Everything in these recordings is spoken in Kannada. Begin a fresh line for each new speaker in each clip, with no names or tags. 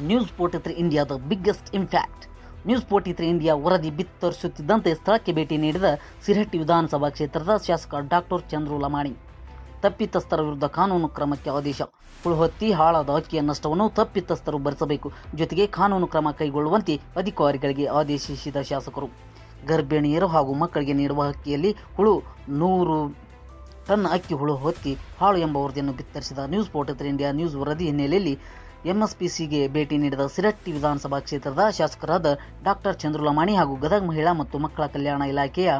ನ್ಯೂಸ್ ಫೋರ್ಟಿ ತ್ರೀ ಇಂಡಿಯಾದ biggest impact news forty three India ವರದಿ ಬಿತ್ತರಿಸುತ್ತಿದ್ದಂತೆ ಸ್ಥಳಕ್ಕೆ ಭೇಟಿ ನೀಡಿದ ಸಿರಹಟ್ಟಿ ವಿಧಾನಸಭಾ ಕ್ಷೇತ್ರದ ಶಾಸಕ ಡಾಕ್ಟರ್ ಚಂದ್ರು ಲಮಾಣಿ ತಪ್ಪಿತಸ್ಥರ ವಿರುದ್ಧ ಕಾನೂನು ಕ್ರಮಕ್ಕೆ ಆದೇಶ. ಹುಳುಹತ್ತಿ ಹಾಳಾದ ಅಕ್ಕಿಯ ನಷ್ಟವನ್ನು ತಪ್ಪಿತಸ್ಥರು ಭರಿಸಬೇಕು. ಜೊತೆಗೆ ಕಾನೂನು ಕ್ರಮ ಕೈಗೊಳ್ಳುವಂತೆ ಅಧಿಕಾರಿಗಳಿಗೆ ಆದೇಶಿಸಿದ ಶಾಸಕರು. ಗರ್ಭಿಣಿಯರು ಹಾಗೂ ಮಕ್ಕಳಿಗೆ ನೀಡುವ ಅಕ್ಕಿಯಲ್ಲಿ ಹುಳು ನೂರು ಟನ್ ಅಕ್ಕಿ ಹುಳು ಹೊತ್ತಿ ಹಾಳು ಎಂಬ ವರದಿಯನ್ನು ಬಿತ್ತರಿಸಿದ ನ್ಯೂಸ್ ಪೋರ್ಟಲ್ ಇಂಡಿಯಾ ನ್ಯೂಸ್ ವರದಿ ಹಿನ್ನೆಲೆಯಲ್ಲಿ ಎಂಎಸ್ಪಿಸಿಗೆ ಭೇಟಿ ನೀಡಿದ ಸಿರಟ್ಟಿ ವಿಧಾನಸಭಾ ಕ್ಷೇತ್ರದ ಶಾಸಕರಾದ ಡಾಕ್ಟರ್ ಚಂದ್ರುಲಮಾಣಿ ಹಾಗೂ ಗದಗ ಮಹಿಳಾ ಮತ್ತು ಮಕ್ಕಳ ಕಲ್ಯಾಣ ಇಲಾಖೆಯ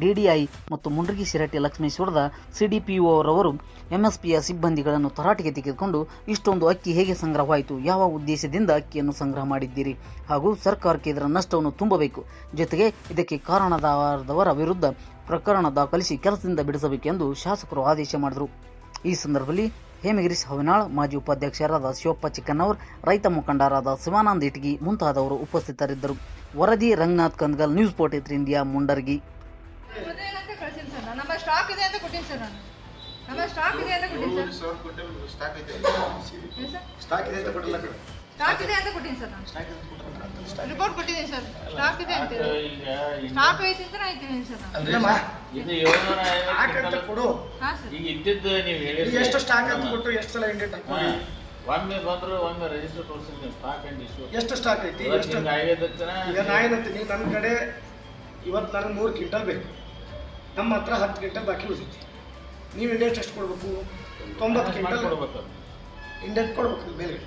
ಡಿಡಿಐ ಮತ್ತು ಮುಂಡ್ರಗಿ ಸಿರಟ್ಟಿ ಲಕ್ಷ್ಮೇಶ್ವರದ ಸಿಡಿಪಿಒ ರವರು ಎಂಎಸ್ಪಿಯ ಸಿಬ್ಬಂದಿಗಳನ್ನು ತರಾಟೆಗೆ ತೆಗೆದುಕೊಂಡು ಇಷ್ಟೊಂದು ಅಕ್ಕಿ ಹೇಗೆ ಸಂಗ್ರಹವಾಯಿತು, ಯಾವ ಉದ್ದೇಶದಿಂದ ಅಕ್ಕಿಯನ್ನು ಸಂಗ್ರಹ ಮಾಡಿದ್ದೀರಿ ಹಾಗೂ ಸರ್ಕಾರಕ್ಕೆ ಇದರ ನಷ್ಟವನ್ನು ತುಂಬಬೇಕು, ಜೊತೆಗೆ ಇದಕ್ಕೆ ಕಾರಣದವರ ವಿರುದ್ಧ ಪ್ರಕರಣ ದಾಖಲಿಸಿ ಕೆಲಸದಿಂದ ಬಿಡಿಸಬೇಕೆಂದು ಶಾಸಕರು ಆದೇಶ ಮಾಡಿದರು. ಈ ಸಂದರ್ಭದಲ್ಲಿ ಹೇಮಗಿರೀಶ್ ಹವಿನಾಳ್ ಮಾಜಿ ಉಪಾಧ್ಯಕ್ಷರಾದ ಶಿವಪ್ಪ ಚಿಕ್ಕನ್ನವರ್ ರೈತ ಮುಖಂಡರಾದ ಶಿವಾನಂದ್ ಇಟಗಿ ಮುಂತಾದವರು ಉಪಸ್ಥಿತರಿದ್ದರು. ವರದಿ Ranganath Kandgal news forty India Mundargi.
ಮದುವೆಗೆ ಅಂತ ಕಳ್ಸೀನಿ ಸರ್ ನಾನು. ನಮ್ಮ ಸ್ಟಾಕ್ ಇದೆ ಅಂತ ಸ್ಟಾಕ್ ಇದೆ ಅಂತ ಕೊಟ್ಟಿನಿ ಸರ್ ನಾನು. ರಿಪೋರ್ಟ್ ಕೊಟ್ಟಿದ್ದೀನಿ ಸರ್. ಸ್ಟಾಕ್ ಇದೆ ಅಂತ ಸ್ಟಾಕ್ ಐತಿ ಅಂತ ಆಯ್ತೀನಿ ಸರ್
ಇದು ಏಳ್ನೂರ ಐವತ್ತು
ಕೊಡು.
ಹಾಂ ಸರ್.
ಈಗ ಇದ್ದಿದ್ದು ನೀವು
ಎಷ್ಟು ಸ್ಟಾಕ್ ಅಂತ ಕೊಟ್ಟು ಎಷ್ಟು ಸಲ ಇಂಡೇಟ್ ಹಾಕ್ಕೊಡಿ
ಒಮ್ಮೆ ಬಂದ್ರು ಒಮ್ಮೆ ರಿಜಿಸ್ಟರ್ ತೋರಿಸಿದ್ವಿ ಸ್ಟಾಕ್ ಅಂಡ್ ಇಶ್ಯೂ
ಎಷ್ಟು ಸ್ಟಾಕ್ ಐತಿ? ಎಷ್ಟು
ಹಿಂಗೆ ಆಗೈತನ
ಈಗ ನಾ ಏನಂತೀನಿ ನನ್ನ ಕಡೆ ಇವತ್ತು ನನಗೆ ಮೂರು ಕ್ವಿಂಟಲ್ ಬೇಕು. ನಮ್ಮ ಹತ್ರ ಹತ್ತು ಕ್ವಿಂಟಲ್ ಬಾಕಿ ಉಳಿದೈತಿ ನೀವು ಇಂಡೇಟ್ ಎಷ್ಟು ಕೊಡ್ಬೇಕು. ತೊಂಬತ್ತು ಕ್ವಿಂಟಲ್
ಕೊಡ್ಬೇಕು
ಇಂಡೇಟ್ ಕೊಡ್ಬೇಕು ಮೇಲೆ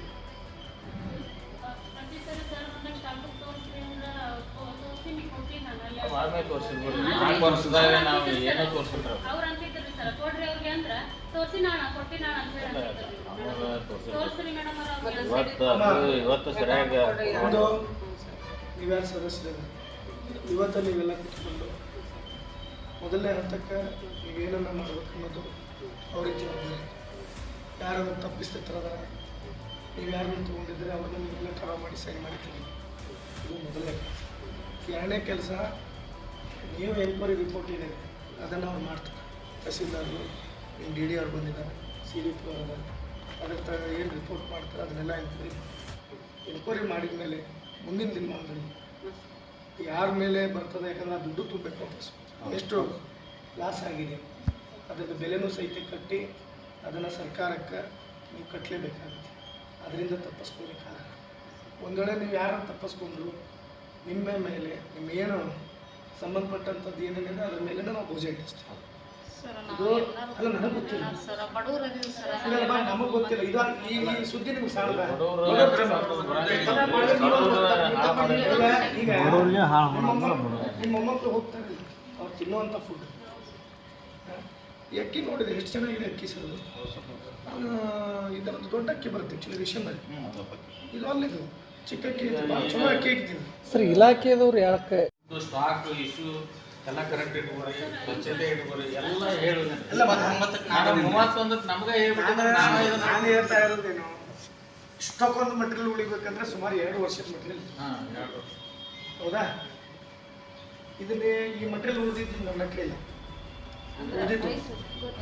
ಆಮೇಲೆ ತೋರಿಸಿದ್ರು ನಾಲ್ಕು ವರ್ಷದಾಗ ನಾವು ಏನೋ ತೋರಿಸಿದ್ರು.
ಅವ್ರು ಅಂತಿದ್ರಿ ಸರ್. ಕೊಡ್ರಿ ಅವ್ರಿಗೆ ಅಂದ್ರೆ ತೋರಿಸಿ ನಾನು ಕೊಟ್ಟಿ ನಾನು ಅಂತ ಹೇಳಿ ಅಂತಿದ್ರಿ.
ಅವಾಗ ತೋರಿಸಿದ್ರು.
ತೋರಿಸ್ರಿ ಮೇಡಮ್
ಇವತ್ತು ಇವತ್ತು ಸರಿಯಾಗಿ
ಒಂದು ನೀವ್ಯಾರು ಸದಸ್ಯರು? ಇವತ್ತು ನೀವೆಲ್ಲ ಕುತ್ಕೊಂಡು ಮೊದಲನೇ ಹಂತಕ್ಕೆ ನೀವೇನನ್ನ ಮಾಡ್ಬೇಕು ಅನ್ನೋದು ಅವ್ರಿಗೆ ಜವಾಬ್ದಾರಿ ಯಾರು ತಪ್ಪಿಸ್ತಿರ್ತಾರ ನೀವು ಯಾರನ್ನು ತಗೊಂಡಿದ್ರೆ ಅವ್ರನ್ನ ನೀವೆಲ್ಲ ಕರ ಮಾಡಿ ಸೈನ್ ಮಾಡ್ತೀನಿ ಇದು ಮೊದಲನೇ ಕೆಲಸ. ಎರಡನೇ ಕೆಲಸ ನೀವು ಎನ್ಕ್ವೈರಿ ರಿಪೋರ್ಟ್ ಇದೆ. ಅದನ್ನು ಅವ್ರು ಮಾಡ್ತಾರೆ. ತಹಸೀಲ್ದಾರರು ನಿಮ್ಮ ಡಿ ಡಿ ಅವ್ರು ಬಂದಿದ್ದಾರೆ ಸಿ ಡಿ ಪಿ ಅವರು ಅದ್ರ ತ ಏನು ರಿಪೋರ್ಟ್ ಮಾಡ್ತಾರೆ ಅದನ್ನೆಲ್ಲ ಎನ್ಕ್ವೈರಿ ಎನ್ಕ್ವೈರಿ ಮಾಡಿದ ಮೇಲೆ ಮುಂದಿನ ದಿನಮಾನದಲ್ಲಿ ಯಾರ ಮೇಲೆ ಬರ್ತದೆ ಯಾಕಂದ್ರೆ ದುಡ್ಡು ತುಂಬಬೇಕು ವಾಪಸ್. ಎಷ್ಟು ಲಾಸ್ ಆಗಿದೆ ಅದರದ್ದು ಬೆಲೆನೂ ಸಹಿತ ಕಟ್ಟಿ ಅದನ್ನು ಸರ್ಕಾರಕ್ಕೆ ನೀವು ಕಟ್ಟಲೇಬೇಕಾಗುತ್ತೆ ಅದರಿಂದ ತಪ್ಪಿಸ್ಕೋಬೇಕಾಗಲ್ಲ ಒಂದು ವೇಳೆ ನೀವು ಯಾರನ್ನು ತಪ್ಪಿಸ್ಕೊಂಡ್ರು ನಿಮ್ಮ ಮೇಲೆ ನಿಮ್ಮ ಏನು ಸಂಬಂಧಪಟ್ಟಂಥದ್ದು ಏನೇನಿದೆ ಅದ್ರ ಮೇಲೆ ನಾವು ಪೂಜೆ ಇಟ್ಟಿಸ್ತೀವಿ. ಅಲ್ಲ ನನಗೆ ಗೊತ್ತಿಲ್ಲ. ಇಲ್ಲ ನಮಗೆ ಗೊತ್ತಿಲ್ಲ. ಇದು ಈ ಈ ಸುದ್ದಿ ನಿಮ್ಗೆ ಸಾಲದ ಈಗ ನಿಮ್ಮ ಮೊಮ್ಮಕ್ಕಳು ಹೋಗ್ತಾರೆ ಅವ್ರು ತಿನ್ನುವಂಥ ಫುಡ್ ಈ ಅಕ್ಕಿ ನೋಡಿದ್ರೆ ಎಷ್ಟು ಚೆನ್ನಾಗಿದೆ ಅಕ್ಕಿ ಸರ್ ಇದರದ್ದು ದೊಡ್ಡ ಅಕ್ಕಿ ಬರುತ್ತೆ ಆ್ಯಕ್ಚುಲಿ ರೇಷನ್ನಲ್ಲಿ ಇದು ಅಲ್ಲಿದು. ಚಿಕ್ಕ ಅಕ್ಕಿ ಭಾಳ ಚಲೋ ಅಕ್ಕಿ ಇಟ್ಟಿದ್ದೀವಿ.
ಸರ್ ಇಲಾಖೆದವ್ರು ಯಾಕೆ
ಸ್ಟಾಕ್ ಇಶ್ಯೂ ಎಲ್ಲ ಕರೆಕ್ಟ್ ಇಟ್ಕೊರಿ ಸ್ವಚ್ಛತೆ ಇಟ್ಕೊರಿ ಎಲ್ಲ ಹೇಳು ಮೂವತ್ತೊಂದಕ್ಕೆ ನಮ್ಗೆ
ಹೇಳ್ತಾ ಇರೋದೇನು? ಇಷ್ಟಕ್ಕೊಂದು ಮಟೀರಿಯಲ್ ಉಳಿಬೇಕಂದ್ರೆ ಸುಮಾರು ಎರಡು ವರ್ಷದ ಮಟೀರಿಯಲ್ ಹೌದಾ? ಇದನ್ನ ಈ ಮಟೀರಿಯಲ್ ಉಳಿದಿದ್ದು ನಮ್ಮ ಎಲ್ರು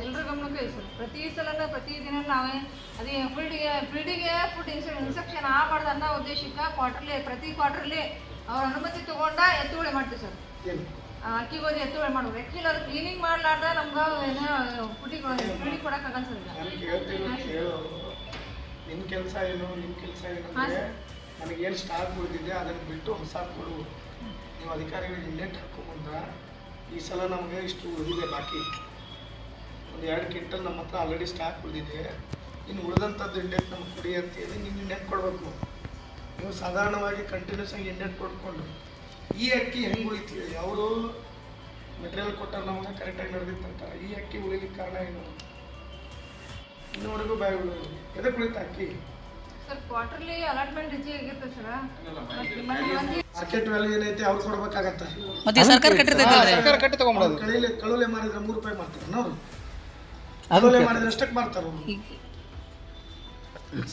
ಎಲ್ಲರ ಗಮನಕ್ಕೂ ಸರ್ ಪ್ರತಿ ಸಲನ ಪ್ರತಿ ದಿನ ನಾವೇ ಅದೇ ಫೀಲ್ಡಿಗೆ ಫೀಲ್ಡಿಗೆ ಫುಡ್ ಇನ್ಸೆ ಇನ್ಸೆಕ್ಷನ್ ಆಗಬಾರ್ದು ಅನ್ನೋ ಉದ್ದೇಶಕ್ಕೆ ಕ್ವಾರ್ಟರ್ಲಿ ಪ್ರತಿ ಕ್ವಾರ್ಟರ್ಲಿ ಅವ್ರ ಅನುಮತಿ ತಗೊಂಡ ಎತ್ತುವಳಿ ಮಾಡ್ತೀವಿ ಸರ್. ಅಕ್ಕಿ ಗೋಧಿ ಎತ್ತುವಳಿ ಮಾಡ್ಬೇಕು ಆ್ಯಕ್ಚುಲಿ ಅದು ಕ್ಲೀನಿಂಗ್ ಮಾಡ್ಲಾರ್ದ ನಮ್ಗೆ ಏನೋ ಪುಟಿ
ಪುಡಿ ಕೇಳ್ತಿರೋ ಕೇಳು. ನಿನ್ನ ಕೆಲಸ ಏನು? ನಿಮ್ಮ ಕೆಲಸ ಏನು
ನನಗೆ
ಏನು
ಸರ್.
ನನಗೇನು ಸ್ಟಾಕ್ ಉಳಿದಿದೆ ಅದನ್ನು ಬಿಟ್ಟು ಹೊಸ ಕೊಡು. ನೀವು ಅಧಿಕಾರಿಗಳು ಇಂಡೆಂಟ್ ಹಾಕೋಬಂದ ಈ ಸಲ ನಮಗೆ ಇಷ್ಟು ಉಳಿದಿದೆ ಬಾಕಿ. ಒಂದು ಎರಡು ಕ್ವಿಂಟಲ್ ನಮ್ಮ ಹತ್ರ ಆಲ್ರೆಡಿ ಸ್ಟಾಕ್ ಉಳಿದಿದೆ. ಇನ್ನು ಉಳಿದಂಥದ್ದು ಇಂಡೆಂಟ್ ನಮ್ಗೆ ಕೊಡಿ ಅಂತ ಹೇಳಿ ನೀವು ಇಂಡೆಂಟ್ ಕೊಡಬೇಕು. ನೀವು ಸಾಧಾರಣವಾಗಿ ಕಂಟಿನ್ಯೂಸ್ ಆಗಿ ಇಂಡೆಂಟ್ ಕೊಟ್ಕೊಂಡು ಈ ಅಕ್ಕಿ ಹೆಂಗೆ ಉಳಿತೀವಿ ಅವರು ಮೆಟೀರಿಯಲ್ ಕೊಟ್ಟಾರ ನಮಗೆ ಕರೆಕ್ಟಾಗಿ ನಡೆದಿತ್ತಂತಾರೆ ಈ ಅಕ್ಕಿ ಉಳಿಲಿಕ್ಕೆ ಕಾರಣ ಏನು? ಇನ್ನೂವರೆಗೂ ಬಾಯಿ ಉಳಿದು. ಎದಕ್ಕೆ ಉಳಿತ ಅಕ್ಕಿ?
ಸರ್ ಕ್ವಾರ್ಟರ್ಲಿ ಅಲಾಟ್ಮೆಂಟ್ ಹೆಚ್ಚಿಗೆ ಆಗಿರುತ್ತೆ ಸರ್. ಮಂದಿ
ಮಾರ್ಕೆಟ್ ವ್ಯಾಲ್ಯೂ ಏನೈತೆ ಅವ್ರು ಕೊಡ್ಬೇಕಾಗತ್ತೆ.
ಮತ್ತೆ ಸರ್ಕಾರ ಕಟ್ಟಿರ್ತೈತೆ
ಅವ್ರು ಕಳೀಲಿ ಕಳುಲೆ ಮಾಡಿದ್ರೆ ಮೂರು ರೂಪಾಯಿ ಮಾಡ್ತಾರೆ. ಕಳುಲೆ ಮಾಡಿದ್ರೆ ಎಷ್ಟಕ್ಕೆ ಮಾಡ್ತಾರೆ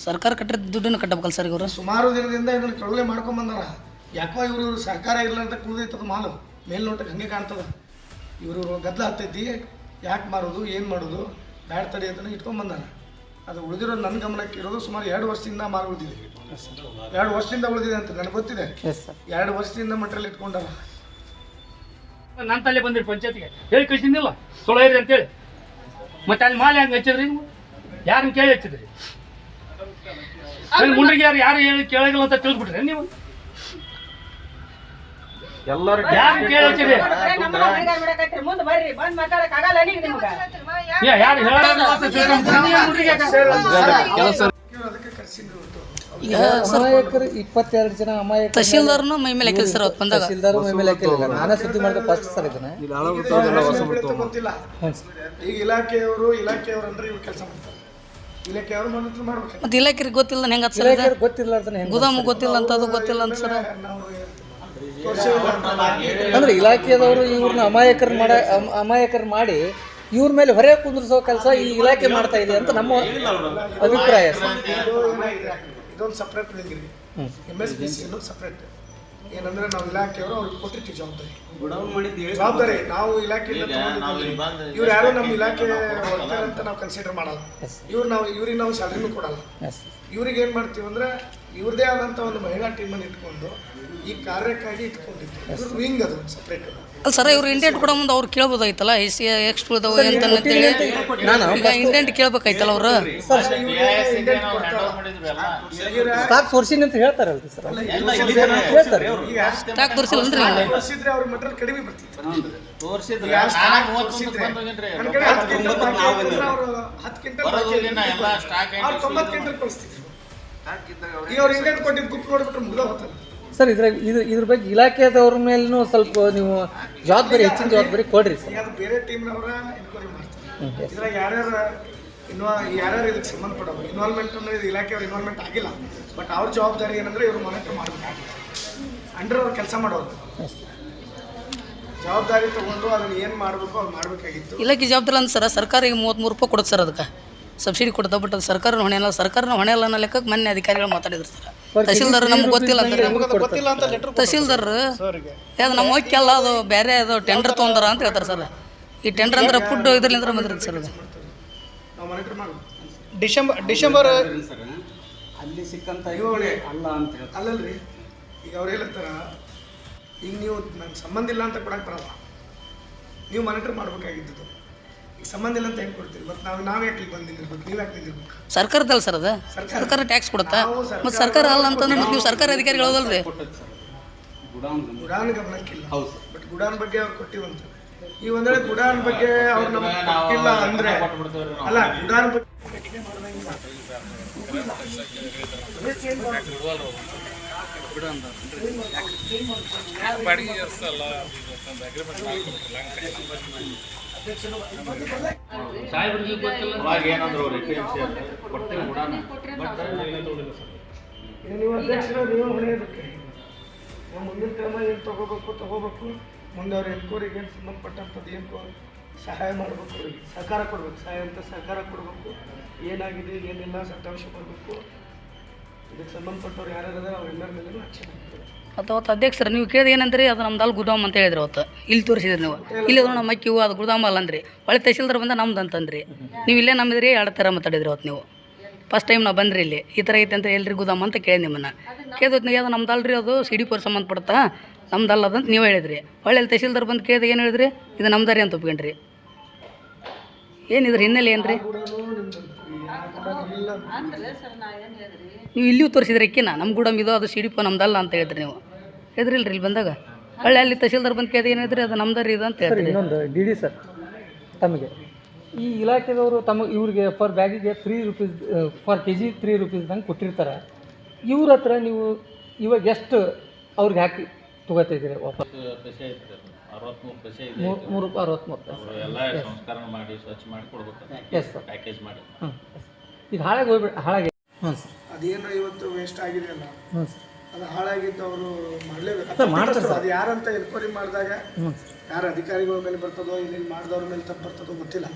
ಸರ್ಕಾರ ಕಟ್ಟಿದ ದುಡ್ಡನ್ನು ಕಟ್ಟಬೇಕಲ್ಲ ಸರ್ ಇವರು?
ಸುಮಾರು ದಿನದಿಂದ ಇದನ್ನು ಕಡಲೆ ಮಾಡ್ಕೊಂಡ್ ಬಂದಾರ. ಯಾಕೋ ಇವರು ಇವರು ಸರ್ಕಾರ ಇಲ್ಲ ಅಂತ ಕುಳಿದೈತದ ಮಾಲು. ಮೇಲ್ನೋಟಕ್ಕೆ ಹಂಗೆ ಕಾಣ್ತದ. ಇವರು ಗದ್ದಲ ಆಗ್ತೈತಿ ಯಾಕೆ ಮಾರೋದು ಏನು ಮಾಡೋದು? ಬ್ಯಾಡ್ ತಡಿ ಅಂತ ಇಟ್ಕೊಂಡ್ ಬಂದಾರ. ಅದು ಉಳಿದಿರೋದು ನನ್ನ ಗಮನಕ್ಕೆ ಇರೋದು ಸುಮಾರು ಎರಡು ವರ್ಷದಿಂದ ಮಾರು ಉಳಿದಿದೆ. ಎರಡು ವರ್ಷದಿಂದ ಉಳಿದಿದೆ ಅಂತ ನನಗೆ ಗೊತ್ತಿದೆ.
ಎಸ್ ಸರ್
ಎರಡು ವರ್ಷದಿಂದ ಮಟ್ರಲ್ಲಿ ಇಟ್ಕೊಂಡಾರ.
ನನ್ನ ತಲೆ ಬಂದಿರಿ ಪಂಚಾಯತಿಗೆ. ಹೇಳಿ ಕಳಿಸಿದ್ನಿಲ್ಲ? ಸುಳ್ಳ ಇರಿ ಅಂತೇಳಿ. ಮತ್ತೆ ಅಲ್ಲಿ ಮಾಲೆ ಹಂಗೆ ಹಚ್ಚಿದ್ರಿ ನೀವು? ಯಾರನ್ನ ಕೇಳಿ ಹಚ್ಚಿದ್ರಿ? ಅಲ್ಲಿ ಮುಂಡ್ರಿಗೆ ಯಾರು ಯಾರು ಹೇಳಿ ಕೇಳಂಗಿಲ್ಲ ಅಂತ ತಿಳಿದ್ಬಿಟ್ರೆ ನೀವು
ಎಲ್ಲರೂ
ಯಾರು
ಮುಂದೆ ಬರ್ರಿ ಬಂದ್ ಮಾತಾಡಕ್ ಆಗಲ್ಲ ನಿಮ್ಗೆ
ಯಾರು ನೀವು
ಅಮಾಯಕರು ಇಪ್ಪತ್ತೆರಡು ಜನ ಅಮಾಯಕ ತಹಶೀಲ್ದಾರ್ನು ಮೈ ಮೇಲೆ ಹಾಕಿಲ್ಲ ಸರ್ ಅವತ್ತು ಬಂದಾಗ ತಹಶೀಲ್ದಾರ್ ಮೈ ಮೇಲೆ ಹಾಕಿಲ್ಲ ನಾನೇ ಸುದ್ದಿ ಮಾಡಿದ ಫಸ್ಟ್ ಸರ್ ಇದನ್ನ
ಗೊತ್ತಿಲ್ಲ ಈಗ ಇಲಾಖೆಯವರು ಇಲಾಖೆಯವರು ಅಂದ್ರೆ ಇವ್ರು ಕೆಲಸ ಮಾಡ್ತಾರೆ ಇಲಾಖೆಯವರು ಇಲಾಖೆ ಮಾಡ್ಬೇಕು?
ಮತ್ತೆ ಇಲಾಖೆಗೆ ಗೊತ್ತಿಲ್ಲ ಹೆಂಗ ಸರ್ ಇದು? ಗೊತ್ತಿಲ್ಲ ಹೆಂಗ ಗುದಾಮು ಗೊತ್ತಿಲ್ಲ ಅಂತ ಅದು ಗೊತ್ತಿಲ್ಲ ಅಂತ ಸರ್.
ನಾವು
ಅಂದ್ರೆ ಇಲಾಖೆದವರು ಇವ್ರನ್ನ ಅಮಾಯಕರ ಮಾಡ ಅಮ್- ಅಮಾಯಕರ ಮಾಡಿ ಇವ್ರ ಮೇಲೆ ಹೊರೆ ಕುಂದ್ರಿಸೋ ಕೆಲಸ ಈ ಇಲಾಖೆ ಮಾಡ್ತಾ ಇದೆ ಅಂತ ನಮ್ಮ ಅಭಿಪ್ರಾಯ ಸರ್.
ಇದು ಏನಾಗಿದೆ ಇದೊಂದು separate wing M S B C ಅನ್ನೋದು ಸಪ್ರೇಟ್ ಏನಂದ್ರೆ ನಾವು ಇಲಾಖೆಯವರು ಅವ್ರಿಗೆ ಕೊಟ್ಟಿರ್ತೀವಿ ಜವಾಬ್ದಾರಿ. ಜವಾಬ್ದಾರಿ. ನಾವು ಇಲಾಖೆ ಇವ್ರು ಯಾರು ನಮ್ಮ ಇಲಾಖೆ ವರ್ಕರ್ ಅಂತ ನಾವು ಕನ್ಸಿಡರ್ ಮಾಡಲ್ಲ. ಇವ್ರು ನಾವು ಇವ್ರಿಗೆ ನಾವು ಸ್ಯಾಲ್ರಿನೂ ಕೊಡಲ್ಲ. ಇವ್ರಿಗೆ ಏನು ಮಾಡ್ತೀವಿ ಅಂದ್ರೆ ಇವ್ರದೇ ಆದಂಥ ಒಂದು ಮಹಿಳಾ ಟೀಮನ್ನು ಇಟ್ಕೊಂಡು ಈ ಕಾರ್ಯಕ್ಕಾಗಿ ಇಟ್ಕೊಂಡಿದ್ವಿ ಇವ್ರ ವಿಂಗ್ ಅದು ಸಪ್ರೇಟ್
ಅಲ್ಲ ಸರ್ ಇವ್ರು ಇಂಡೆಂಟ್ ಕೂಡ ಮುಂದೆ ಅವ್ರು ಕೇಳ್ಬೋದಾಯ್ತಲ್ಲ? ಎಸ್ ಸಿ ಎಕ್ಸ್ ಉಳಿದವು ಅಂತ ಅಂತೇಳಿ? ಈಗ ಇಂಡೆಂಟ್ ಕೇಳ್ಬೇಕಾಯ್ತಲ್ಲ ಅವರು? ಸ್ಟಾಕ್ ತೋರ್ಸಿನಿ ಅಂತ ಹೇಳ್ತಾರಲ್ರಿ ಸರ್. ಹೇಳ್ತಾರೆ ಸ್ಟಾಕ್
ತೋರಿಸಿದ್ರೆ ಈಗ ಸ್ಟಾಕ್ ಇತ್ತಂದ್ರೆ ಅವ್ರು ಇಂಡೆಂಟ್ ಕೊಟ್ಟಿದ್ದು ಗುಪ್ತ ನೋಡ್ಬಿಟ್ರೆ ಮುಗ್ದ ಹೋಗ್ತಾರೆ
ಸರ್ ಇದ್ರ ಇದು ಇದ್ರ ಬಗ್ಗೆ ಇಲಾಖೆದವ್ರ ಮೇಲೂ ಸ್ವಲ್ಪ ನೀವು ಜವಾಬ್ದಾರಿ ಹೆಚ್ಚಿನ ಜವಾಬ್ದಾರಿ ಕೊಡ್ರಿ ಸರ್.
ಅದು ಬೇರೆ ಟೀಮ್ನವರ ಎನ್ಕ್ವೈರಿ ಮಾಡ್ತಾರೆ? ಇದ್ರಾಗ ಯಾರ್ಯಾರ ಇನ್ವಾ ಯಾರ್ಯಾರು ಇದಕ್ಕೆ ಸಂಬಂಧಪಡೋರು ಇನ್ವಾಲ್ವ್ಮೆಂಟ್ ಅಂದ್ರೆ ಇದು ಇಲಾಖೆಯವ್ರ ಇನ್ವಾಲ್ವ್ಮೆಂಟ್ ಆಗಿಲ್ಲ. ಬಟ್ ಅವ್ರ ಜವಾಬ್ದಾರಿ ಏನಂದ್ರೆ ಇವರು ಮಾನಿಟರ್ ಮಾಡಬೇಕಾಗಿಲ್ಲ ಅಂಡರ್ ಅವ್ರು ಕೆಲಸ ಮಾಡೋದು ಜವಾಬ್ದಾರಿ ತಗೊಂಡು ಅದನ್ನ ಏನು ಮಾಡಬೇಕು ಅವ್ರು ಮಾಡಬೇಕಾಗಿತ್ತು.
ಇಲಾಖೆ ಜವಾಬ್ದಾರಿ ಅಂತ ಸರ್ ಸರ್ಕಾರ ಈಗ ಮೂವತ್ತ್ಮೂರು ರೂಪಾಯಿ ಕೊಡುತ್ತೆ ಸರ್ ಅದಕ್ಕೆ. ಸಬ್ಸಿಡಿ ಕೊಡ್ತಾ ಬಟ್ ಅದು ಸರ್ಕಾರನ ಹೊಣೆ ಅಲ್ಲ. ಸರ್ಕಾರನ ಹೊಣೆ ಅಲ್ಲ ಅನ್ನೋ ಲೆಕ್ಕಕ್ಕೆ ಮೊನ್ನೆ ಅಧಿಕಾರಿಗಳು ಮಾತಾಡಿದ್ರು ಸರ್. ತಹಶೀಲ್ದಾರ್ ನಮ್ಗೆ ಗೊತ್ತಿಲ್ಲ ಅಂತ
ಗೊತ್ತಿಲ್ಲ ಅಂತ ಲೆಟರ್
ತಹಶೀಲ್ದಾರ್ ಯಾವ್ದು ನಮ್ಮ ಹೋಗ್ಯಲ್ಲ ಅದು ಬೇರೆ ಅದು ಟೆಂಡರ್ ತೊಗೊಂಡಾರ ಅಂತ ಹೇಳ್ತಾರೆ ಸರ್. ಈ ಟೆಂಡರ್ ಅಂದ್ರೆ ಫುಡ್ ಇದ್ರಲ್ಲಿಂದ ಬಂದಿರುತ್ತೆ ಸರ್ ಅದು.
ಡಿಸೆಂಬರ್ ಅಲ್ಲಿ ಸಿಕ್ಕಂತ
ಅಲ್ಲ ಡಿಸೆಂಬರ್
ಅಲ್ಲಲ್ರಿ. ಈಗ ಅವ್ರು ಹೇಳ್ತಾರ ಈಗ ನೀವು ನನ್ಗೆ ಸಂಬಂಧ ಇಲ್ಲ ಅಂತ ಕೊಡಕ್ಕೆ ಬರಲ್ಲ. ನೀವು ಮಾನಿಟರ್ ಮಾಡಬೇಕಾಗಿದ್ದು ಸಂಬಂಧ ಇಲ್ಲ ಅಂತ ಹೇಳ್ಕೊಡ್ತೀವಿ ಮತ್ತು ನಾವು ನಾವು ಯಾಕೆ ಬಂದಿರ್ಬೇಕು ನೀವು ಯಾಕೆ ನಿಂದಿರ್ಬೇಕು
ಸರ್ಕಾರದಲ್ಲ ಸರ್ ಅದು ಸರ್ಕಾರ ಟ್ಯಾಕ್ಸ್ ಕೊಡುತ್ತಾ ಮತ್ತು ಸರ್ಕಾರ ಅಲ್ಲ ಅಂತಂದ್ರೆ ಮತ್ತೆ ನೀವು ಸರ್ಕಾರ ಅಧಿಕಾರಿಗಳು ಹೌದಲ್ರಿ
ಗುಡಾನ್ ಗಮನಕ್ಕಿಲ್ಲ ಬಟ್ ಗುಡಾನ್ ಬಗ್ಗೆ ಅವ್ರು ಕೊಟ್ಟಿವಂತ ಈ ಒಂದೇ ಗುಡಾನ್ ಬಗ್ಗೆ ಅವ್ರು ನಮಗೆ ಕೊಟ್ಟಿಲ್ಲ ಅಂದ್ರೆ ಅಲ್ಲ ಗುಡಾನ್ ಬಗ್ಗೆ
ಸಾಹೇಬ್ರಿಗೆ ಗೊತ್ತಿಲ್ಲ
ನೀವು ಅಧ್ಯಕ್ಷರು ನೀವು ಮುಂದಿನ ಕ್ರಮ ಏನು ತಗೋಬೇಕು ತಗೋಬೇಕು. ಮುಂದೆ ಅವ್ರ ಎನ್ಕ್ವೈರಿಗೆ ಏನು ಸಂಬಂಧಪಟ್ಟಂಥದ್ದು ಏನು ಸಹಾಯ ಮಾಡಬೇಕು ಅವ್ರಿಗೆ. ಸಹಕಾರ ಕೊಡ್ಬೇಕು. ಸಹಾಯ ಅಂತ ಸಹಕಾರ ಕೊಡಬೇಕು. ಏನಾಗಿದೆ ಏನಿಲ್ಲ ಸತ್ಯಾಂಶ ಕೊಡಬೇಕು ಇದಕ್ಕೆ ಸಂಬಂಧಪಟ್ಟವ್ರು ಯಾರ್ಯಾರು ಅವ್ರೆಲ್ಲರ ಮೇಲೂ ಆಕ್ಷನ್ ಹಾಕ್ಬೇಕು
ಮತ್ತು ಅವತ್ತು ಅಧ್ಯಕ್ಷರು, ನೀವು ಕೇಳಿದ ಏನಂದ್ರಿ? ಅದು ನಮ್ದು ಅಲ್ಲಿ ಗುದಾಮ್ ಅಂತ ಹೇಳಿದ್ರಿ ಅವತ್ತು. ಇಲ್ಲಿ ತೋರಿಸಿದ್ರಿ ನೀವು. ಇಲ್ಲಿ ಅದು ನಮ್ಮ ಹೂವು ಅದು ಗುದಾಮ್ ಅಲ್ಲ ಅಂದ್ರಿ. ಒಳ್ಳೆ ತಹಸೀಲ್ದಾರ್ ಬಂದ ನಮ್ದು ಅಂತಂದ್ರಿ ನೀವು ಇಲ್ಲೇ ನಮ್ಮಿದ್ರಿ ಎರಡು ಥರ ಮಾತಾಡಿದ್ರಿ ಅವತ್ತು ನೀವು. ಫಸ್ಟ್ ಟೈಮ್ ನಾವು ಬಂದ್ರಿ ಇಲ್ಲಿ. ಈ ಥರ ಐತೆ ಅಂತ ಎಲ್ರಿ ಗುದಾಮ್ ಅಂತ ಕೇಳಿ ನಿಮ್ಮನ್ನು. ಕೇಳಿದ್ ನೀವು ಅದು ನಮ್ದು ಅಲ್ರಿ, ಅದು ಸಿ ಡಿ ಪೋರ್ ಸಂಬಂಧಪಡುತ್ತಾ ನಮ್ದು ಅಲ್ಲದ ಅಂತ ನೀವು ಹೇಳಿದ್ರಿ. ಒಳ್ಳೆ ತಹಸೀಲ್ದಾರ್ ಬಂದು ಕೇಳಿದ ಏನು ಹೇಳಿದ್ರಿ? ಇದು ನಮ್ದಾರಿ ಅಂತ ಒಪ್ಕೊಂಡ್ರಿ. ಏನಿದ್ರು ಹಿನ್ನೆಲೆ ಏನ್ರಿ? ನೀವು ಇಲ್ಲಿಯೂ ತೋರಿಸಿದ್ರಿ ಅಕ್ಕಿನ. ನಮ್ಮ ಗುಡಮ್ ಇದು, ಅದು ಸಿ ಡಿ ಪೋ ನಮ್ದಲ್ಲ ಅಂತ ಹೇಳಿದ್ರಿ ನೀವು. ಹೇಳಿದ್ರಿಲ್ರಿ ಇಲ್ಲಿ ಬಂದಾಗ? ಹಳ್ಳಿ ಅಲ್ಲಿ ತಹಶೀಲ್ದಾರ್ ಬಂದು ಕೇಳಿದ ಏನಿದ್ರಿ ಅದು ಅದು ರೀ ಇದು ಅಂತ ಹೇಳಿದ್ರಿ
ಇನ್ನೊಂದು ಡಿ ಡಿ ಸರ್ ತಮಗೆ. ಈ ಇಲಾಖೆದವರು ತಮ್ಮ ಇವ್ರಿಗೆ per ಬ್ಯಾಗಿಗೆ three rupees for K G three ರುಪೀಸ್ದಂಗೆ ಕೊಟ್ಟಿರ್ತಾರೆ. ಇವ್ರ ಹತ್ರ ನೀವು ಇವಾಗ ಎಷ್ಟು ಅವ್ರಿಗೆ ಹಾಕಿ ತಗೋತಿದ್ದೀರಿ ಇದ್ದೀರಿ ವಾಪಸ್
ಪೆಸೆ ಐತ್ರಿ ಅರವತ್ಮೂರು ಪೆಸೆ ಇದೆ
ಮೂರು ಮೂರು ರೂಪಾಯಿ ಅರವತ್ತ್ಮೂರು
ಅವ್ರು ಎಲ್ಲ ಸಂಸ್ಕರಣ ಮಾಡಿ ಸ್ವಚ್ಛ ಮಾಡಿ ಕೊಡ್ಬೇಕು
ಎಸ್ ಸರ್
ಪ್ಯಾಕೇಜ್ ಮಾಡಿ.
ಹ್ಞೂ ಈಗ ಹಾಳಾಗಿ ಹೋಗ್ಬಿಡ ಹಾಳಾಗಿ ಹ್ಞೂ ಸರ್
ಅದೇನು ಇವತ್ತು ವೇಸ್ಟ್ ಆಗಿದೆ ಅಲ್ಲ
ಹ್ಞೂ ಸರ್
ಅದು ಹಾಳಾಗಿದ್ದು ಅವರು ಮಾಡಲೇಬೇಕು. ಅದು ಯಾರಂತ ಎನ್ಕ್ವೈರಿ ಮಾಡಿದಾಗ ಯಾರು ಅಧಿಕಾರಿಗಳ ಮೇಲೆ ಬರ್ತದೋ ಇಲ್ಲಿ ಮಾಡಿದವ್ರ ಮೇಲೆ ತಪ್ಪು ಬರ್ತದೋ ಗೊತ್ತಿಲ್ಲ.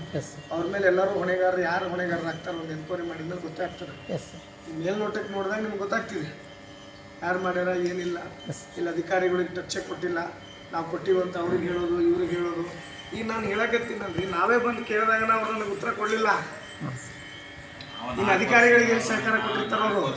ಅವ್ರ ಮೇಲೆ ಎಲ್ಲರೂ ಹೊಣೆಗಾರರು ಯಾರು ಹೊಣೆಗಾರರು ಆಗ್ತಾರೆ ಒಂದು ಎನ್ಕ್ವೈರಿ ಮಾಡಿದ್ಮೇಲೆ ಗೊತ್ತಾಗ್ತದೆ ಮೇಲ್ನೋಟಕ್ಕೆ ನೋಡಿದಾಗ ನಿಮ್ಗೆ ಗೊತ್ತಾಗ್ತಿದೆ. ಯಾರು ಮಾಡ್ಯಾರ ಏನಿಲ್ಲ. ಇಲ್ಲ ಅಧಿಕಾರಿಗಳಿಗೆ ಟಚ್ಚೆ ಕೊಟ್ಟಿಲ್ಲ. ನಾವು ಕೊಟ್ಟಿವಂತ ಅವ್ರಿಗೆ ಹೇಳೋದು ಇವ್ರಿಗೆ ಹೇಳೋದು. ಈಗ ನಾನು ಹೇಳಕತ್ತೀನಲ್ರಿ ನಾವೇ ಬಂದು ಕೇಳಿದಾಗ ಅವ್ರು ನನಗೆ ಉತ್ತರ ಕೊಡಲಿಲ್ಲ. ಇನ್ನು ಅಧಿಕಾರಿಗಳಿಗೆ ಏನು ಸಹಕಾರ ಕೊಟ್ಟಿರ್ತಾರೋ ಅವರು?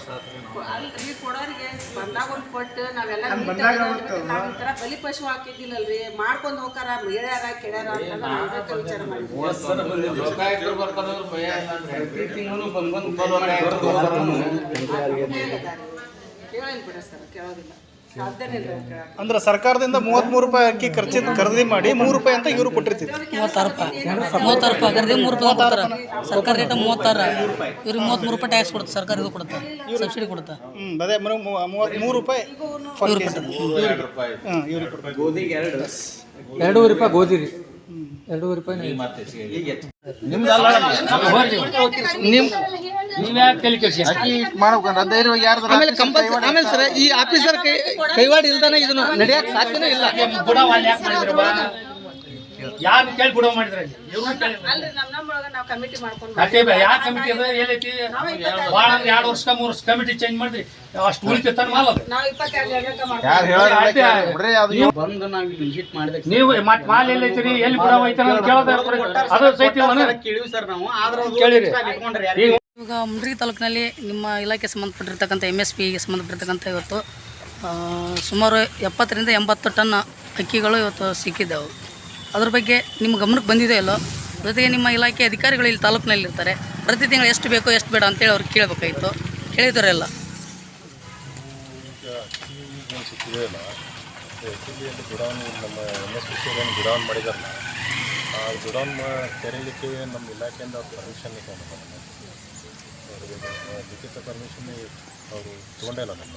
ಅಲ್ರಿ ಕೊಡೋರಿಗೆ ಬಂದಾಗ ಒಂದು ಕೊಟ್ಟು ನಾವೆಲ್ಲ
ಅಲ್ಲಿ
ನೀಟಾಗಿ
ಬಂದಾಗ
ನೋಡ್ಬೇಕು.
ಅವತ್ತು
ನಾವ್ ಈ ಥರ ಬಲಿ ಪಶು ಹಾಕಿದ್ದಿಲ್ಲಲ್ರಿ ಮಾಡ್ಕೊಂಡು ಹೋಗಾರ ಹೇಳ್ಯಾರ ಕೇಳ್ಯಾರ ಅಂತ ನಾವ್ ಅದಕ್ಕೆ ವಿಚಾರ ಮಾಡಿದ್ವಿ.
ಲೋಕಾಯುಕ್ತರು ಬರ್ತಾರಂದ್ರೆ ಭಯ ಇಲ್ಲ ಅಂದ್ರೆ
ಕೇಳೇನ್ ಬಿಡ ಸರ್ ಕೇಳೋದಿಲ್ಲ.
ಅಂದ್ರೆ ಸರ್ಕಾರದಿಂದ ಮೂವತ್ತ್ಮೂರು ರೂಪಾಯಿ ಅಕ್ಕಿ ಖರ್ಚಿ ಖರೀದಿ ಮಾಡಿ ಮೂರು ರೂಪಾಯಿ ಅಂತ ಇವರು ಕೊಟ್ಟಿರ್ತಿದ್ರು.
ಮೂವತ್ತಾರು ರೂಪಾಯಿ. ಮೂವತ್ತಾರು ರೂಪಾಯಿ. ಮೂರು ರೂಪಾಯಿ ಕೊಡ್ತಾರೆ. ಸರ್ಕಾರ ರೇಟ್ ಮೂವತ್ತಾರು. ಇವ್ರಿಗೆ ಮೂವತ್ಮೂರು ರೂಪಾಯಿ ಟ್ಯಾಕ್ಸ್ ಕೊಡುತ್ತೆ. ಸರ್ಕಾರ ಇದು ಕೊಡುತ್ತೆ. ಸಬ್ಸಿಡಿ ಕೊಡುತ್ತೆ.
ಹ್ಞೂ ಅದೇ ಮೂರು ರೂಪಾಯಿ ಫಾರ್ ಕೆ ಜಿ
ಎರಡು.
ಇವ್ರಿಗೆ
ಎರಡೂವರೆ ರೂಪಾಯಿ ಗೋಧಿ ರೀ. ಎರಡೂವರೆ ರೂಪಾಯಿ ಆಮೇಲೆ ಕಂಪಲ್ಸರಿ ಆಮೇಲೆ ಸರ್ ಈ ಆಫೀಸರ್ ಕೈ ಕೈವಾಡ ಇಲ್ದಾನೆ ಇದನ್ನು ನಡೆಯಕ್ಕೆ ಸಾಧ್ಯನೇ ಇಲ್ಲ
ಬುಡವ ಅಲ್ಲಿ ಯಾಕೆ ಮಾಡಿದ್ರಪ್ಪ ಯಾರು ಕೇಳಿ ಬುಡವ ಮಾಡಿದ್ರೆ ಇವ್ರು
ಅಲ್ರಿ ನಮ್ಮ ನಮ್ಮೊಳಗ ನಾವು ಕಮಿಟಿ
ಯಾವ ಏನೈತಿ ಭಾಳ ಅಂದ್ರೆ ಎರಡು ವರ್ಷ ಮೂರು ವರ್ಷ ಕಮಿಟಿ ಚೇಂಜ್ ಮಾಡಿದ್ರಿ ಅಷ್ಟು ಮಾಲ್
ನಾವು
ಮಾಲ್ ಎಲ್ಲಿ ಐತಿರಿ ಎಲ್ಲಿ ಬಿಡವ ಐತನ ಅಂತ ಕೇಳೋದ ಅದು ಸಹಿತ ಕೇಳಿರಿ. ಈಗ
ಮುಂಡ್ರಿ ತಾಲೂಕಿನಲ್ಲಿ ನಿಮ್ಮ ಇಲಾಖೆ ಸಂಬಂಧಪಟ್ಟಿರ್ತಕ್ಕಂಥ ಎಂ ಎಸ್ ಪಿಗೆ ಸಂಬಂಧಪಟ್ಟಿರ್ತಕ್ಕಂಥ ಇವತ್ತು ಸುಮಾರು ಎಪ್ಪತ್ತರಿಂದ ಎಂಬತ್ತು ಟನ್ ಅಕ್ಕಿಗಳು ಇವತ್ತು ಸಿಕ್ಕಿದ್ದವು. ಅದ್ರ ಬಗ್ಗೆ ನಿಮ್ಮ ಗಮನಕ್ಕೆ ಬಂದಿದೆ ಇಲ್ಲೋ ಜೊತೆಗೆ ನಿಮ್ಮ ಇಲಾಖೆ ಅಧಿಕಾರಿಗಳು ಇಲ್ಲಿ ತಾಲೂಕಿನಲ್ಲಿರ್ತಾರೆ. ಪ್ರತಿ ತಿಂಗಳು ಎಷ್ಟು ಬೇಕೋ ಎಷ್ಟು ಬೇಡ ಅಂತೇಳಿ ಅವ್ರಿಗೆ ಕೇಳಬೇಕಾಯಿತು. ಕೇಳಿದಾರೆಲ್ಲ
ನಮ್ಮ ಎಂ ಎಸ್ ಪಿ ಸಿ ಏನು ಗುಡೌನ್ ಮಾಡಿದಾರಲ್ಲ ಆ ಗುಡೌನ್ ತೆರೀಲಿಕ್ಕೆ ನಮ್ಮ ಇಲಾಖೆಯಿಂದ ಅವ್ರು ಪರ್ಮಿಷನ್ ತೊಗೊಂಡಿದ್ದಾರೆ ಲಿಖಿತ ಪರ್ಮಿಷನ್ ಅವರು ತಗೊಂಡೇ ಇಲ್ಲ ನಮ್ಮ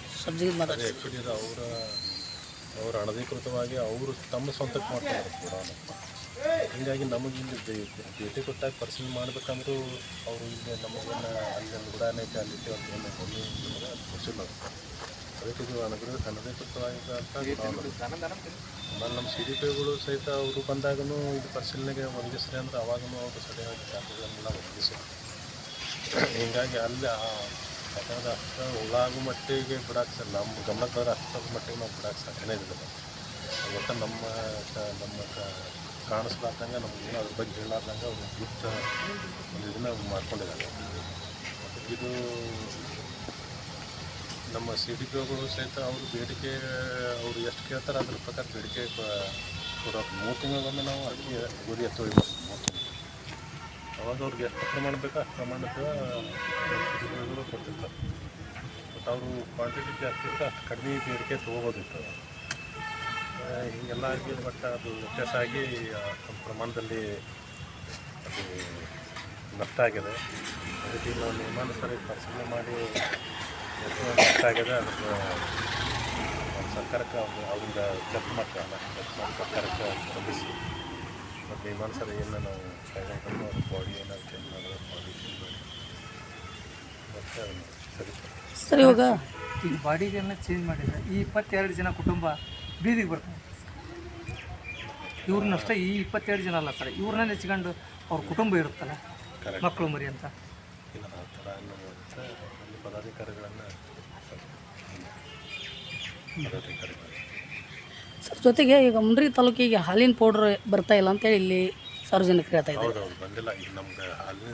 ಆ್ಯಕ್ಚುಲಿ ಅವರ ಅವರು ಅನಧಿಕೃತವಾಗಿ ಅವರು ತಮ್ಮ ಸ್ವಂತಕ್ಕೆ ಮಾಡ್ತಾರೆ ಕೂಡ. ಹೀಗಾಗಿ ನಮಗೆ ಇಲ್ಲಿ ಭೇಟಿ ಕೊಟ್ಟಾಗ ಪರ್ಸನ್ ಮಾಡ್ಬೇಕಂದ್ರೂ ಅವರು ಇಲ್ಲಿ ನಮಗನ್ನು ಅಲ್ಲಿ ಗುಡಾನ್ ಐತೆ ಅಲ್ಲಿ ಅಂತ ಏನು ನಮಗೆ ಗೊತ್ತಿಲ್ಲ ಅದಕ್ಕೆ ಇದು ಅನಧಿಕೃತ ಅನಧಿಕೃತವಾಗಿದ್ದಂಥ ಆಮೇಲೆ ನಮ್ಮ ಸಿ ಡಿ ಪಿಗಳು ಸಹಿತ ಅವರು ಬಂದಾಗೂ ಇದು ಪರಿಶೀಲನೆಗೆ ಒದಗಿಸ್ರಿ ಅಂದ್ರೆ ಅವಾಗೂ ಅವರು ಸರಿಯಾಗಿ ದಾಖಲೆಗಳನ್ನೆಲ್ಲ ಒದಗಿಸಿದ್ರು. ಹೀಗಾಗಿ ಅಲ್ಲಿ ಆ ಯಾಕಂದ್ರೆ ಅಷ್ಟು ಉಳಾಗು ಮಟ್ಟಿಗೆ ಬಿಡಕ್ಕೆ ಸರ್ ನಮ್ಮ ಗಮನಕ್ಕೆ ಬಂದ್ರೆ ಅಷ್ಟರ ಮಟ್ಟಿಗೆ ನಾವು ಬಿಡಕ್ಕೆ ಸಾಧ್ಯನೇ ಇದ್ದಿಲ್ಲ ಒಟ್ಟು ನಮ್ಮ ನಮ್ಮ ಕಾಣಿಸ್ಲಾರ್ದಂಗೆ ನಮ್ಗೆ ಏನೋ ಅದ್ರ ಬಗ್ಗೆ ಹೇಳಲಾರ್ದಂಗೆ ಅವ್ರು ಗುಪ್ತ ಒಂದು ಇದನ್ನ ಮಾಡ್ಕೊಂಡಿದ್ದಾರೆ. ಇದು ನಮ್ಮ ಸಿ ಡಿ ಪಿಗಳು ಸಹಿತ ಅವರು ಬೇಡಿಕೆ, ಅವರು ಎಷ್ಟು ಕೇಳ್ತಾರೆ ಅದ್ರ ಪ್ರಕಾರ ಬೇಡಿಕೆ ಕೊಡೋದು. ಮೂರು ತಿಂಗಳಿಗೊಮ್ಮೆ ನಾವು ಅಕ್ಕಿ ಗುರಿ ತಿಂಗಳು ಅವಾಗ ಅವ್ರಿಗೆ ಎಷ್ಟು ಪ್ರಮಾಣ ಬೇಕೋ ಅಷ್ಟು ಪ್ರಮಾಣದ ಕೊಡ್ತಿರ್ತಾರೆ. ಬಟ್ ಅವರು ಕ್ವಾಂಟಿಟಿ ಜಾಸ್ತಿ ಇತ್ತು ಅಷ್ಟು ಕಡಿಮೆ ಬೇಡಿಕೆ ತೊಗೋಬೋದಿತ್ತು. ಹೀಗೆಲ್ಲ ಆಗಿ ಬಟ್ ಅದು ವ್ಯತ್ಯಾಸ ಆಗಿ ಪ್ರಮಾಣದಲ್ಲಿ ಅದು ನಷ್ಟ ಆಗಿದೆ. ಅದಕ್ಕೆ ನಾವು ನಿಯಮಾನುಸಾರ ಪರಿಶೀಲನೆ ಮಾಡಿ ನಷ್ಟ ಆಗಿದೆ. ಅದಕ್ಕೆ ಸರ್ಕಾರಕ್ಕೆ ಅವ್ರು ಅವ್ರಿಂದ ಚೆಕ್ ಮಾಡ್ತಾರಲ್ಲ ಚೆಕ್ ಮಾಡಿ ಸರ್ಕಾರಕ್ಕೆ ಸಲ್ಲಿಸಿ ಮತ್ತು ನಿಯಮಾನುಸಾರ ಏನು ನಾವು ಕೈಗೊಂಡು ಅದು ಬಾಡಿ ಏನಾದ್ರು ಚೇಂಜ್ ಮಾಡೋದು ಬಾಡಿ ಚೇಂಜ್ ಮಾಡಿ. ಮತ್ತೆ ಅದನ್ನು ಸರಿ
ಸರ್ ಇವಾಗ
ಈಗ ಬಾಡಿಗೆಲ್ಲ ಚೇಂಜ್ ಮಾಡಿದ್ರೆ ಈ ಇಪ್ಪತ್ತೆರಡು ಜನ ಕುಟುಂಬ ಬೀದಿಗೆ ಬರ್ತಾರೆ ಇವ್ರನ್ನಷ್ಟೇ ಈ ಇಪ್ಪತ್ತೆರಡು ಜನ ಅಲ್ಲ ಸರ್ ಇವ್ರನ್ನ ನೆಚ್ಕೊಂಡು ಅವ್ರ ಕುಟುಂಬ ಇರುತ್ತಲ್ಲ. ಮಕ್ಕಳು ಮರಿ ಅಂತ.
ಇಲ್ಲ ಆ ಥರ ಪದಾಧಿಕಾರಿಗಳನ್ನು ಪದಾಧಿಕಾರಿಗಳು.
ಜೊತೆಗೆ ಈಗ ಮುಂಡ್ರಿ ತಾಲೂಕಿಗೆ ಹಾಲಿನ ಪೌಡ್ರ್ ಬರ್ತಾ ಇಲ್ಲ ಅಂತೇಳಿ ಇಲ್ಲಿ ಸಾರ್ವಜನಿಕರು ಹೇಳ್ತಾ ಇದ್ದಾರೆ.
ಹೌದೌದು ಬಂದಿಲ್ಲ. ಈಗ ನಮ್ಗೆ ಅಲ್ಲಿ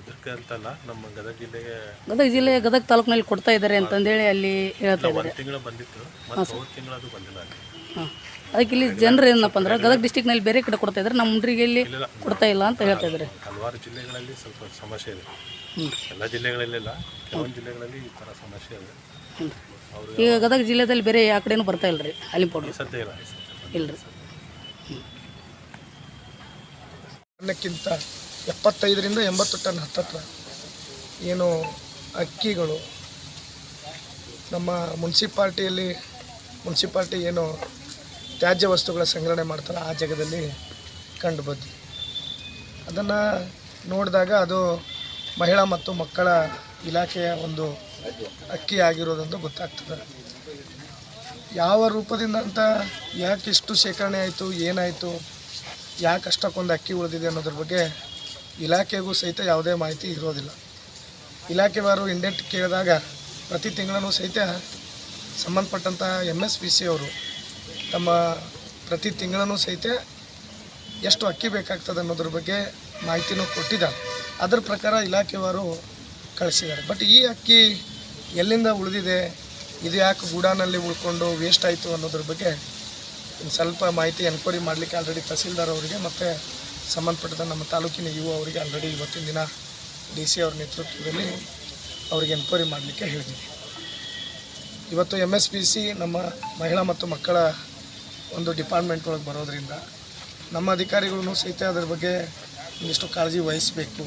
ಇದಕ್ಕೆ ಅಂತಲ್ಲ ನಮ್ಮ ಗದಗ ಜಿಲ್ಲೆಗೆ
ಗದಗ ಜಿಲ್ಲೆ ಗದಗ ತಾಲೂಕಿನಲ್ಲಿ ಕೊಡ್ತಾ ಇದ್ದಾರೆ ಅಂತಂದೇಳಿ ಅಲ್ಲಿ ಹೇಳ್ತಾ ಇದ್ದಾರೆ.
ಒಂದು ತಿಂಗಳು ಬಂದಿತ್ತು. ಮತ್ತು ಹೋದ ತಿಂಗಳು ಅದು ಬಂದಿಲ್ಲ ಅಲ್ಲಿ.
ಹಾಂ. ಅದಕ್ಕೆ ಇಲ್ಲಿ ಜನರು ಏನಪ್ಪ ಅಂದ್ರೆ ಗದಗ ಡಿಸ್ಟಿಕ್ನಲ್ಲಿ ಬೇರೆ ಕಡೆ ಕೊಡ್ತಾ ಇದ್ದಾರೆ. ನಮ್ಮ ಮುಂಡ್ರಿಗೆ ಇಲ್ಲಿ ಕೊಡ್ತಾ ಇಲ್ಲ ಅಂತ ಹೇಳ್ತಾ ಇದ್ದಾರೆ.
ಹಲವಾರು ಜಿಲ್ಲೆಗಳಲ್ಲಿ ಸ್ವಲ್ಪ ಸಮಸ್ಯೆ ಇದೆ. ಎಲ್ಲ ಜಿಲ್ಲೆಗಳಲ್ಲಿಲ್ಲ ಕೆಲವೊಂದು ಜಿಲ್ಲೆಗಳಲ್ಲಿ ಈ ಥರ ಸಮಸ್ಯೆ ಇದೆ.
ಈಗ ಗದಗ ಜಿಲ್ಲೆದಲ್ಲಿ ಬೇರೆ ಯಾವ ಕಡೆನೂ ಬರ್ತಾ ಇಲ್ಲ ರೀ ಅಲ್ಲಿ ಪೌಡ್ರ್
ಸದ್ಯ. ಇಲ್ಲ
ರೀ
ಅನ್ನಕ್ಕಿಂತ ಎಪ್ಪತ್ತೈದರಿಂದ ಎಂಬತ್ತು ಟನ್ ಹತ್ತತ್ರ ಏನು ಅಕ್ಕಿಗಳು. ನಮ್ಮ ಮುನ್ಸಿಪಾಲ್ಟಿಯಲ್ಲಿ ಮುನ್ಸಿಪಾಲ್ಟಿ ಏನು ತ್ಯಾಜ್ಯ ವಸ್ತುಗಳ ಸಂಗ್ರಹಣೆ ಮಾಡ್ತಾರೆ ಆ ಜಾಗದಲ್ಲಿ ಕಂಡು ಬಂದ್ವಿ. ಅದನ್ನು ನೋಡಿದಾಗ ಅದು ಮಹಿಳಾ ಮತ್ತು ಮಕ್ಕಳ ಇಲಾಖೆಯ ಒಂದು ಅಕ್ಕಿ ಆಗಿರೋದಂತ ಗೊತ್ತಾಗ್ತದೆ. ಯಾವ ರೂಪದಿಂದ ಅಂತ ಯಾಕೆ ಇಷ್ಟು ಶೇಖರಣೆ ಆಯಿತು, ಏನಾಯಿತು, ಯಾಕೆ ಅಷ್ಟಕ್ಕೊಂದು ಅಕ್ಕಿ ಉಳಿದಿದೆ ಅನ್ನೋದ್ರ ಬಗ್ಗೆ ಇಲಾಖೆಗೂ ಸಹಿತ ಯಾವುದೇ ಮಾಹಿತಿ ಇರೋದಿಲ್ಲ. ಇಲಾಖೆವಾರು ಇಂಡೆಂಟ್ ಕೇಳಿದಾಗ ಪ್ರತಿ ತಿಂಗಳೂ ಸಹಿತ ಸಂಬಂಧಪಟ್ಟಂಥ ಎಂ ಎಸ್ ಪಿ ಸಿ ಅವರು ತಮ್ಮ ಪ್ರತಿ ತಿಂಗಳೂ ಸಹಿತ ಎಷ್ಟು ಅಕ್ಕಿ ಬೇಕಾಗ್ತದೆ ಅನ್ನೋದ್ರ ಬಗ್ಗೆ ಮಾಹಿತಿನೂ ಕೊಟ್ಟಿದ್ದಾರೆ. ಅದರ ಪ್ರಕಾರ ಇಲಾಖೆವಾರು ಕಳಿಸಿದ್ದಾರೆ. ಬಟ್ ಈ ಅಕ್ಕಿ ಎಲ್ಲಿಂದ ಉಳಿದಿದೆ, ಇದು ಯಾಕೆ ಗೂಡಾನಲ್ಲಿ ಉಳ್ಕೊಂಡು ವೇಸ್ಟ್ ಆಯಿತು ಅನ್ನೋದ್ರ ಬಗ್ಗೆ ಸ್ವಲ್ಪ ಮಾಹಿತಿ ಎನ್ಕ್ವೈರಿ ಮಾಡಲಿಕ್ಕೆ ಆಲ್ರೆಡಿ ತಹಸೀಲ್ದಾರ್ ಅವರಿಗೆ ಮತ್ತು ಸಂಬಂಧಪಟ್ಟ ನಮ್ಮ ತಾಲೂಕಿನ ಯುವ ಅವರಿಗೆ ಆಲ್ರೆಡಿ ಇವತ್ತಿನ ದಿನ ಡಿ ಸಿ ಅವ್ರ ನೇತೃತ್ವದಲ್ಲಿ ಅವರಿಗೆ ಎನ್ಕ್ವೈರಿ ಮಾಡಲಿಕ್ಕೆ ಹೇಳಿದ್ದೀವಿ ಇವತ್ತು ಎಂ ಎಸ್ ಪಿ ಸಿ ನಮ್ಮ ಮಹಿಳಾ ಮತ್ತು ಮಕ್ಕಳ ಒಂದು ಡಿಪಾರ್ಟ್ಮೆಂಟ್ ಒಳಗೆ ಬರೋದರಿಂದ ನಮ್ಮ ಅಧಿಕಾರಿಗಳು ಸಹಿತ ಅದ್ರ ಬಗ್ಗೆ ಒಂದಿಷ್ಟು ಕಾಳಜಿ ವಹಿಸಬೇಕು.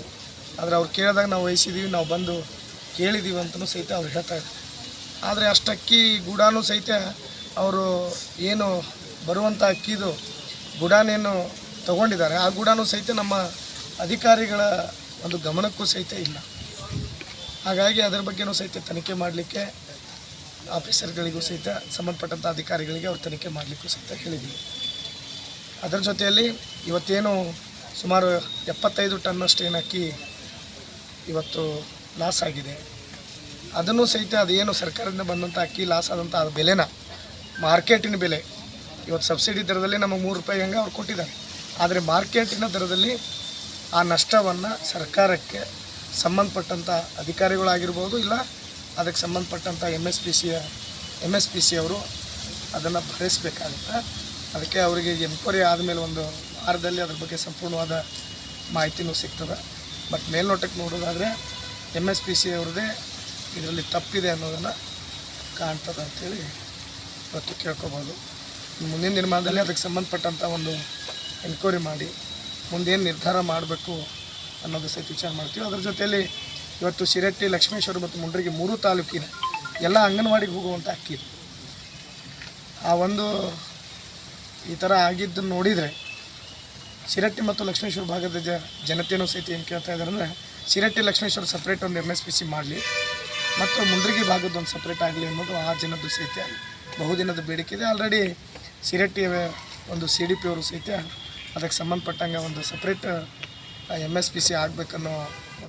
ಆದರೆ ಅವ್ರು ಕೇಳಿದಾಗ ನಾವು ವಹಿಸಿದ್ದೀವಿ ನಾವು ಬಂದು ಕೇಳಿದ್ದೀವಿ ಅಂತಲೂ ಸಹಿತ ಅವ್ರು ಹೇಳ್ತಾ ಇದ್ದಾರೆ ಆದರೆ ಅಷ್ಟು ಅಕ್ಕಿ ಗುಡಾನು ಸಹಿತ ಅವರು ಏನು ಬರುವಂಥ ಅಕ್ಕಿದು ಗುಡಾನೇನು ತಗೊಂಡಿದ್ದಾರೆ, ಆ ಗುಡಾನು ಸಹಿತ ನಮ್ಮ ಅಧಿಕಾರಿಗಳ ಒಂದು ಗಮನಕ್ಕೂ ಸಹಿತ ಇಲ್ಲ. ಹಾಗಾಗಿ ಅದರ ಬಗ್ಗೆನೂ ಸಹಿತ ತನಿಖೆ ಮಾಡಲಿಕ್ಕೆ ಆಫೀಸರ್ಗಳಿಗೂ ಸಹಿತ ಸಂಬಂಧಪಟ್ಟಂಥ ಅಧಿಕಾರಿಗಳಿಗೆ ಅವ್ರು ತನಿಖೆ ಮಾಡಲಿಕ್ಕೂ ಸಹಿತ ಹೇಳಿದ್ದೀವಿ ಅದರ ಜೊತೆಯಲ್ಲಿ ಇವತ್ತೇನು ಸುಮಾರು ಎಪ್ಪತ್ತೈದು ಟನ್ನಷ್ಟು ಏನು ಅಕ್ಕಿ ಇವತ್ತು ಲಾಸ್ ಆಗಿದೆ. ಅದನ್ನು ಸಹಿತ ಅದೇನು ಸರ್ಕಾರದಿಂದ ಬಂದಂಥ ಅಕ್ಕಿ ಲಾಸ್ ಆದಂಥ ಅದು ಬೆಲೆನ, ಮಾರ್ಕೆಟಿನ ಬೆಲೆ, ಇವತ್ತು ಸಬ್ಸಿಡಿ ದರದಲ್ಲಿ ನಮಗೆ ಮೂರು ರೂಪಾಯಿ ಹಂಗೆ ಅವ್ರು ಕೊಟ್ಟಿದ್ದಾರೆ. ಆದರೆ ಮಾರ್ಕೆಟಿನ ದರದಲ್ಲಿ ಆ ನಷ್ಟವನ್ನು ಸರ್ಕಾರಕ್ಕೆ ಸಂಬಂಧಪಟ್ಟಂಥ ಅಧಿಕಾರಿಗಳಾಗಿರ್ಬೋದು ಇಲ್ಲ, ಅದಕ್ಕೆ ಸಂಬಂಧಪಟ್ಟಂಥ ಎಂ ಎಸ್ ಪಿ ಸಿಯ ಎಂ ಎಸ್ ಪಿ ಸಿ ಅವರು ಅದನ್ನು ಭರಿಸಬೇಕಾಗುತ್ತೆ. ಅದಕ್ಕೆ ಅವರಿಗೆ ಎನ್ಕ್ವೈರಿ ಆದಮೇಲೆ ಒಂದು ವಾರದಲ್ಲಿ ಅದ್ರ ಬಗ್ಗೆ ಸಂಪೂರ್ಣವಾದ ಮಾಹಿತಿನೂ ಸಿಗ್ತದೆ. ಬಟ್ ಮೇಲ್ನೋಟಕ್ಕೆ ನೋಡೋದಾದರೆ ಎಂ ಎಸ್ ಪಿ ಸಿ ಅವ್ರದ್ದೇ ಇದರಲ್ಲಿ ತಪ್ಪಿದೆ ಅನ್ನೋದನ್ನು ಕಾಣ್ತದೆ ಅಂಥೇಳಿ ಇವತ್ತು ಕೇಳ್ಕೊಬೋದು. ಮುಂದಿನ ದಿನಮಾನದಲ್ಲಿ ಅದಕ್ಕೆ ಸಂಬಂಧಪಟ್ಟಂಥ ಒಂದು ಎನ್ಕ್ವೈರಿ ಮಾಡಿ, ಮುಂದೇನು ನಿರ್ಧಾರ ಮಾಡಬೇಕು ಅನ್ನೋದು ಸಹಿತ ವಿಚಾರ ಮಾಡ್ತೀವಿ. ಅದ್ರ ಜೊತೆಯಲ್ಲಿ ಇವತ್ತು ಶಿರಟ್ಟಿ, ಲಕ್ಷ್ಮೇಶ್ವರ ಮತ್ತು ಮುಂಡ್ರಿಗೆ ಮೂರು ತಾಲೂಕಿನ ಎಲ್ಲ ಅಂಗನವಾಡಿಗೆ ಹೋಗುವಂಥ ಅಕ್ಕಿ ಆ ಒಂದು ಈ ಥರ ಆಗಿದ್ದನ್ನು ನೋಡಿದರೆ ಶಿರಟ್ಟಿ ಮತ್ತು ಲಕ್ಷ್ಮೇಶ್ವರ ಭಾಗದ ಜ ಜನತೆಯೂ ಸಹಿತ ಏನು ಕೇಳ್ತಾ ಇದ್ದಾರೆ ಅಂದರೆ ಶಿರಟ್ಟಿ ಲಕ್ಷ್ಮೇಶ್ವರ ಸಪ್ರೇಟ್ ಒಂದು ಎಂ ಎಸ್ ಪಿ ಸಿ ಮಾಡಲಿ. ಮತ್ತು ಮುಂಡ್ರಿಗಿ ಭಾಗದ ಒಂದು ಸಪ್ರೇಟ್ ಆಗಲಿ ಅನ್ನೋದು ಆ ಜನದ್ದು ಸಹಿತ ಬಹುದಿನದ ಬೇಡಿಕೆ ಇದೆ. ಆಲ್ರೆಡಿ ಶಿರಟ್ಟಿ ಒಂದು ಸಿ ಡಿ ಪಿ ಅವರು ಸಹಿತ ಅದಕ್ಕೆ ಸಂಬಂಧಪಟ್ಟಂಗೆ ಒಂದು separate M S P C ಆಗಬೇಕನ್ನೋ